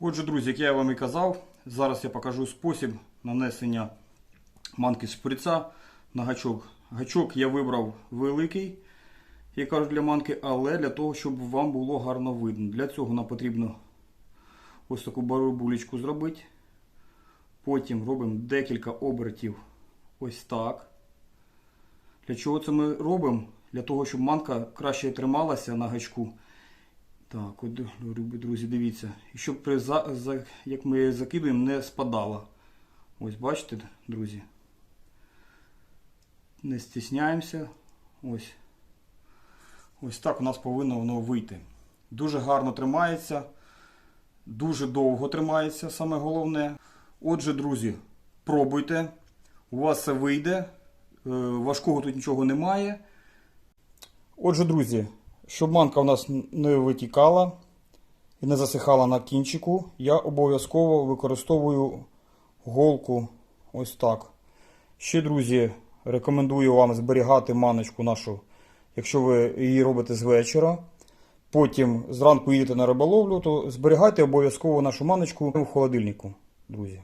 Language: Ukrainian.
Отже, друзі, як я вам і казав, зараз я покажу спосіб нанесення манки з шприца на гачок. Гачок я вибрав великий, як кажуть для манки, але для того, щоб вам було гарно видно. Для цього нам потрібно ось таку барабулечку зробити. Потім робимо декілька обертів ось так. Для чого це ми робимо? Для того, щоб манка краще трималася на гачку. Так, от, друзі, дивіться. І щоб при за, за, як ми закидуємо, не спадала. Ось бачите, друзі. Не стісняємося. Ось. Ось так у нас повинно воно вийти. Дуже гарно тримається. Дуже довго тримається, саме головне. Отже, друзі, пробуйте. У вас це вийде. Е, Важкого тут нічого немає. Отже, друзі, щоб манка у нас не витікала і не засихала на кінчику, я обов'язково використовую голку ось так. Ще, друзі, рекомендую вам зберігати маночку нашу, якщо ви її робите з вечора. Потім зранку їдете на риболовлю, то зберігайте обов'язково нашу маночку в холодильнику, друзі.